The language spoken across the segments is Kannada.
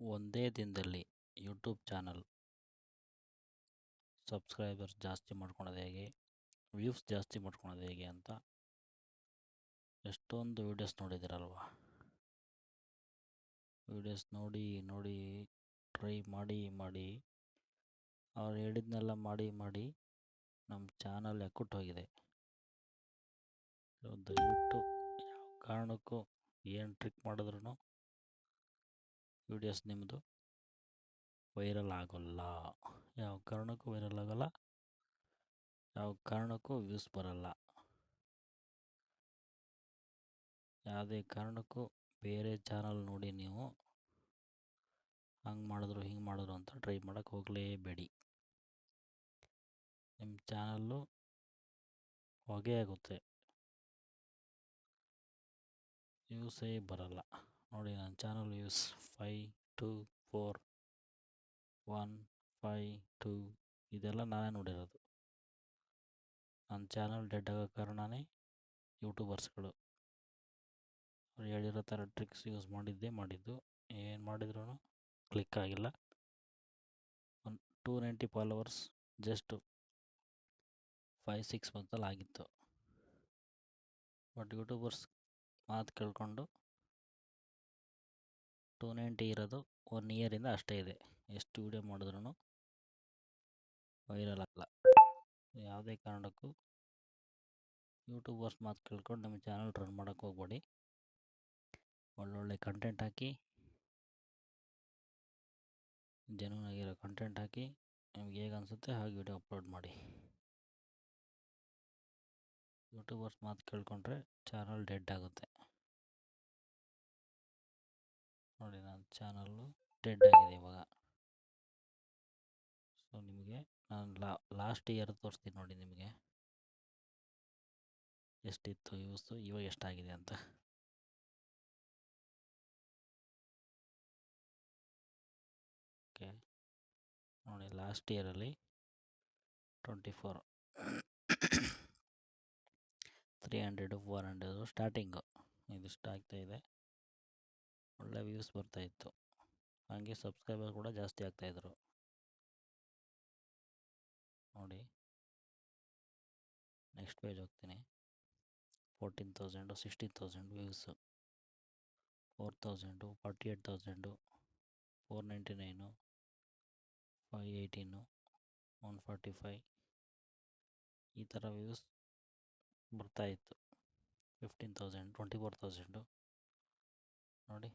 ಒಂದೇ ದಿನದಲ್ಲಿ ಯೂಟ್ಯೂಬ್ ಚಾನಲ್ ಸಬ್ಸ್ಕ್ರೈಬರ್ಸ್ ಜಾಸ್ತಿ ಮಾಡ್ಕೊಳೋದು ಹೇಗೆ? ವ್ಯೂಸ್ ಜಾಸ್ತಿ ಮಾಡ್ಕೊಳೋದು ಹೇಗೆ ಅಂತ ಎಷ್ಟೊಂದು ವೀಡಿಯೋಸ್ ನೋಡಿದ್ದೀರಲ್ವ ವೀಡಿಯೋಸ್ ನೋಡಿ ನೋಡಿ ಟ್ರೈ ಮಾಡಿ ಮಾಡಿ, ಅವ್ರು ಹೇಳಿದ್ನೆಲ್ಲ ಮಾಡಿ ಮಾಡಿ ನಮ್ಮ ಚಾನಲ್ ಹೋಗಿದೆ. ದಯವಿಟ್ಟು ಯಾವ ಕಾರಣಕ್ಕೂ ಏನು ಟ್ರಿಕ್ ಮಾಡಿದ್ರೂ ವೀಡಿಯೋಸ್ ನಿಮ್ಮದು ವೈರಲ್ ಆಗೋಲ್ಲ. ಯಾವ ಕಾರಣಕ್ಕೂ ವೈರಲ್ ಆಗೋಲ್ಲ. ಯಾವ ಕಾರಣಕ್ಕೂ ವ್ಯೂಸ್ ಬರಲ್ಲ. ಯಾವುದೇ ಕಾರಣಕ್ಕೂ ಬೇರೆ ಚಾನಲ್ ನೋಡಿ ನೀವು. ಹಂಗೆ ಮಾಡಿದ್ರು, ಹಿಂಗೆ ಮಾಡಿದ್ರು ಅಂತ ಟ್ರೈ ಮಾಡೋಕ್ಕೆ ಹೋಗಲೇಬೇಡಿ. ನಿಮ್ಮ ಚಾನಲ್ಲು ಹೊಗೆ ಆಗುತ್ತೆ. ವ್ಯೂಸೇ ಬರಲ್ಲ. ನೋಡಿ ನನ್ನ channel views five two four one five two ಇದೆಲ್ಲ ನಾನೇ ನೋಡಿರೋದು. ನನ್ನ ಚಾನಲ್ ಡೆಡ್ ಆಗೋ ಕಾರಣನೇ ಯೂಟ್ಯೂಬರ್ಸ್ಗಳು ಅವ್ರು ಹೇಳಿರೋ ಥರ ಟ್ರಿಕ್ಸ್ ಯೂಸ್ ಮಾಡಿದ್ದೇ ಮಾಡಿದ್ದು. ಏನು ಮಾಡಿದ್ರೂ ಕ್ಲಿಕ್ ಆಗಿಲ್ಲ. ಒಂದು two ninety followers just five six ಮಂತಲ್ಲಿ ಆಗಿತ್ತು. ಬಟ್ ಯೂಟ್ಯೂಬರ್ಸ್ ಮಾತು ಕೇಳಿಕೊಂಡು ಟೂ ನೈಂಟಿ ಇರೋದು ಒನ್ ಇಯರಿಂದ ಅಷ್ಟೇ ಇದೆ. ಎಷ್ಟು ವೀಡಿಯೋ ಮಾಡಿದ್ರೂ ವೈರಲ್ ಆಗಲ್ಲ. ಯಾವುದೇ ಕಾರಣಕ್ಕೂ ಯೂಟ್ಯೂಬರ್ಸ್ ಮಾತು ಕೇಳ್ಕೊಂಡು ನಮ್ಮ ಚಾನಲ್ ರನ್ ಮಾಡೋಕ್ಕೆ ಹೋಗ್ಬೇಡಿ. ಒಳ್ಳೊಳ್ಳೆ ಕಂಟೆಂಟ್ ಹಾಕಿ ಜೆನ್ಯೂನ್ ಆಗಿರೋ ಕಂಟೆಂಟ್ ಹಾಕಿ ನಿಮ್ಗೆ ಹೇಗೆ ಅನಿಸುತ್ತೆ ಹಾಗೆ ವೀಡಿಯೋ ಅಪ್ಲೋಡ್ ಮಾಡಿ. ಯೂಟ್ಯೂಬರ್ಸ್ ಮಾತು ಕೇಳ್ಕೊಂಡ್ರೆ ಚಾನಲ್ ಡೆಡ್ ಆಗುತ್ತೆ. ಚಾನಲ್ಲು ಡೆಡ್ ಆಗಿದೆ ಇವಾಗ. ಸೊ ನಿಮಗೆ ನಾನು ಲಾ ಲಾಸ್ಟ್ ಇಯರ್ ತೋರಿಸ್ತೀನಿ ನೋಡಿ ನಿಮಗೆ. ಎಷ್ಟಿತ್ತು ಯೂಸು ಇವಾಗ ಎಷ್ಟಾಗಿದೆ ಅಂತ. ಓಕೆ ನೋಡಿ last ಇಯರಲ್ಲಿ twenty four three hundred four hundred starting ಇದಿಷ್ಟು ಆಗ್ತಾಯಿದೆ ಒಳ್ಳೆ ವ್ಯೂಸ್ ಬರ್ತಾಯಿತ್ತು ಹಾಗೆ ಸಬ್ಸ್ಕ್ರೈಬರ್ ಕೂಡ ಜಾಸ್ತಿ ಆಗ್ತಾಯಿದ್ರು ನೋಡಿ. ನೆಕ್ಸ್ಟ್ ಪೇಜ್ ಹೋಗ್ತೀನಿ. Fourteen thousand, sixteen thousand views. Four thousand, forty eight thousand, four ninety nine five eighteen, one forty five ಈ ಥರ ವ್ಯೂಸ್ ಬರ್ತಾಯಿತ್ತು fifteen thousand, twenty four thousand. ನೋಡಿ.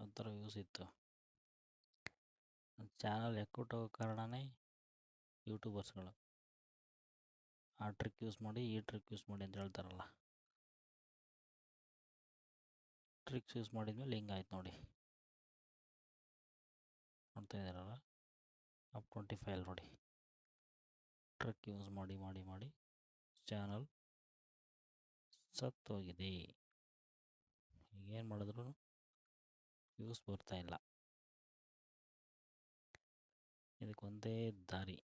ಒಂಥರ ವ್ಯೂಸ್ ಇತ್ತು ಚಾನಲ್ ಎಕ್ಕುಟ್ಟೋಗೋ ಕಾರಣನೇ ಯೂಟ್ಯೂಬರ್ಸ್ಗಳು. ಆ ಟ್ರಿಕ್ ಯೂಸ್ ಮಾಡಿ, ಈ ಟ್ರಿಕ್ ಯೂಸ್ ಮಾಡಿ ಅಂತ ಹೇಳ್ತಾರಲ್ಲ. ಟ್ರಿಕ್ಸ್ ಯೂಸ್ ಮಾಡಿದ್ಮೇಲೆ ಹಿಂಗಾಯ್ತು ನೋಡಿ. ನೋಡ್ತಾ ಇದ್ದೀರಲ್ಲ? ಅಪ್ ಟ್ವೆಂಟಿ ಫೈವ್ ನೋಡಿ. ಟ್ರಿಕ್ ಯೂಸ್ ಮಾಡಿ ಮಾಡಿ ಮಾಡಿ ಚಾನಲ್ ಸತ್ತೋಗಿದೆ. ಏನು ಮಾಡಿದ್ರು? ವ್ಯೂಸ್ ಬರ್ತಾ ಇಲ್ಲ. ಇದಕ್ಕೊಂದೇ ದಾರಿ.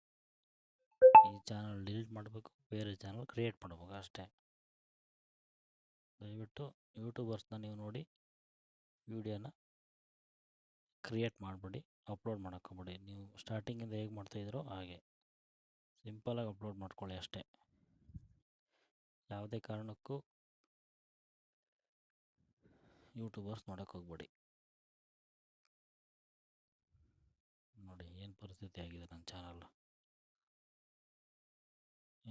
ಈ ಚಾನಲ್ ಡಿಲೀಟ್ ಮಾಡಬೇಕು, ಬೇರೆ ಚಾನಲ್ ಕ್ರಿಯೇಟ್ ಮಾಡಬೇಕು ಅಷ್ಟೇ. ದಯವಿಟ್ಟು ಯೂಟ್ಯೂಬರ್ಸ್ನ ನೀವು ನೋಡಿ, ವಿಡಿಯೋನ ಕ್ರಿಯೇಟ್ ಮಾಡಿಬಿಡಿ, ಅಪ್ಲೋಡ್ ಮಾಡೋಕ್ಕೋಗ್ಬೇಡಿ ನೀವು ಸ್ಟಾರ್ಟಿಂಗಿಂದ ಹೇಗೆ ಮಾಡ್ತಾಯಿದ್ರೋ ಹಾಗೆ. ಸಿಂಪಲಾಗಿ ಅಪ್ಲೋಡ್ ಮಾಡ್ಕೊಳ್ಳಿ ಅಷ್ಟೇ. ಯಾವುದೇ ಕಾರಣಕ್ಕೂ ಯೂಟ್ಯೂಬರ್ಸ್ ನೋಡೋಕ್ಕೆ ಹೋಗ್ಬೇಡಿ. ಪರಿಸ್ಥಿತಿ ಆಗಿದೆ ನನ್ನ ಚಾನಲ್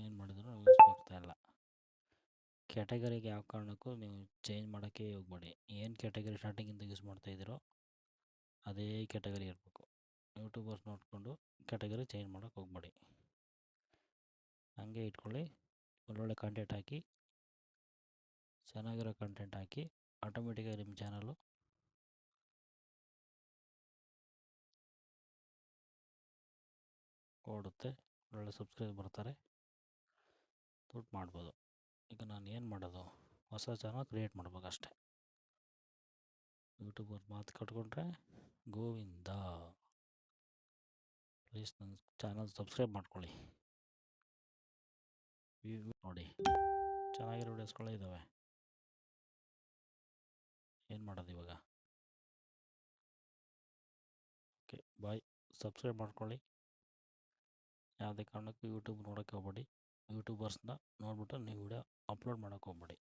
ಏನು ಮಾಡಿದ್ರು ವ್ಯೂಸ್ ಬರ್ತಾ ಇಲ್ಲ. ಕ್ಯಾಟಗರಿಗೆ ಯಾವ ಕಾರಣಕ್ಕೂ ನೀವು ಚೇಂಜ್ ಮಾಡೋಕ್ಕೆ ಹೋಗ್ಬೇಡಿ. ಏನು ಕ್ಯಾಟಗರಿ ಸ್ಟಾರ್ಟಿಂಗಿಂದ ಯೂಸ್ ಮಾಡ್ತಾ ಮಾಡ್ತಾಯಿದ್ದೀರೋ ಅದೇ ಕ್ಯಾಟಗರಿ ಇರಬೇಕು. ಯೂಟ್ಯೂಬರ್ಸ್ ನೋಡಿಕೊಂಡು ಕ್ಯಾಟಗರಿ ಚೇಂಜ್ ಮಾಡೋಕ್ಕೆ ಹೋಗ್ಬೇಡಿ. ಹಾಗೆ ಇಟ್ಕೊಳ್ಳಿ. ಒಳ್ಳೊಳ್ಳೆ ಕಂಟೆಂಟ್ ಹಾಕಿ, ಚೆನ್ನಾಗಿರೋ ಕಂಟೆಂಟ್ ಹಾಕಿ ಆಟೋಮೆಟಿಕಾಗಿ ನಿಮ್ಮ ಚಾನಲು ಓಡುತ್ತೆ ಒಳ್ಳೆ ಸಬ್ಸ್ಕ್ರೈಬ್ ಬರ್ತಾರೆ. ದುಡ್ಡು ಮಾಡ್ಬೋದು. ಈಗ ನಾನು ಏನು ಮಾಡೋದು? ಹೊಸ ಚಾನಲ್ ಕ್ರಿಯೇಟ್ ಮಾಡ್ಬೇಕು ಅಷ್ಟೇ. ಯೂಟ್ಯೂಬರ್ ಮಾತು ಕಟ್ಕೊಂಡ್ರೆ ಗೋವಿಂದ. ಪ್ಲೀಸ್ ನನ್ನ ಚಾನಲ್ ಸಬ್ಸ್ಕ್ರೈಬ್ ಮಾಡ್ಕೊಳ್ಳಿ. ನೋಡಿ. ಚೆನ್ನಾಗಿರೋ ವೀಡಿಯೋಸ್ಗಳೇ ಇದ್ದಾವೆ ಏನು ಮಾಡೋದು ಇವಾಗ? ಓಕೆ ಬಾಯ್ ಸಬ್ಸ್ಕ್ರೈಬ್ ಮಾಡ್ಕೊಳ್ಳಿ. ಯಾವುದೇ ಕಾರಣಕ್ಕೂ ಯೂಟ್ಯೂಬ್ ನೋಡೋಕ್ಕೆ ಹೋಗ್ಬೇಡಿ. ಯೂಟ್ಯೂಬರ್ಸ್ನ ನೋಡಿಬಿಟ್ಟು ನೀವು ವಿಡಿಯೋ ಅಪ್ಲೋಡ್ ಮಾಡೋಕ್ಕೆ ಹೋಗ್ಬೇಡಿ.